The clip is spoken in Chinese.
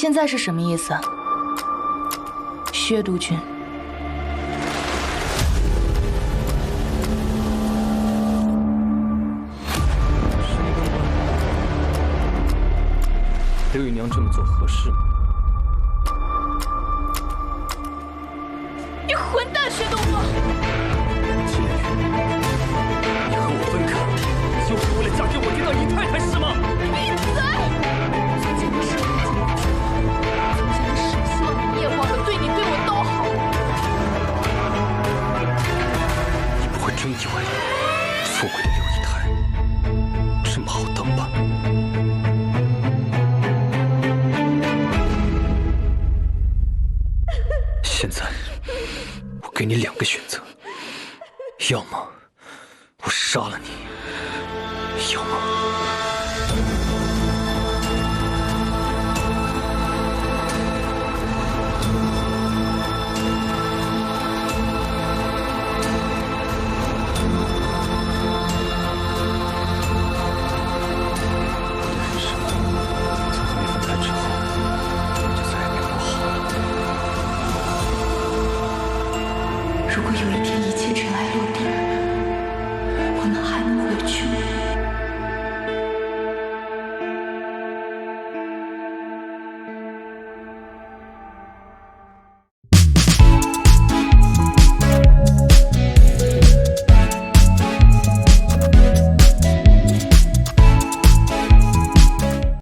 现在是什么意思？薛督军，刘姨娘这么做合适吗？你混蛋，薛东风！秦莲玉，你和我分开，就是为了嫁给我这个姨太太你以为富贵的刘姨太这么好当吧？现在我给你两个选择，要么我杀了你，要么……如果有一天一切尘埃落定，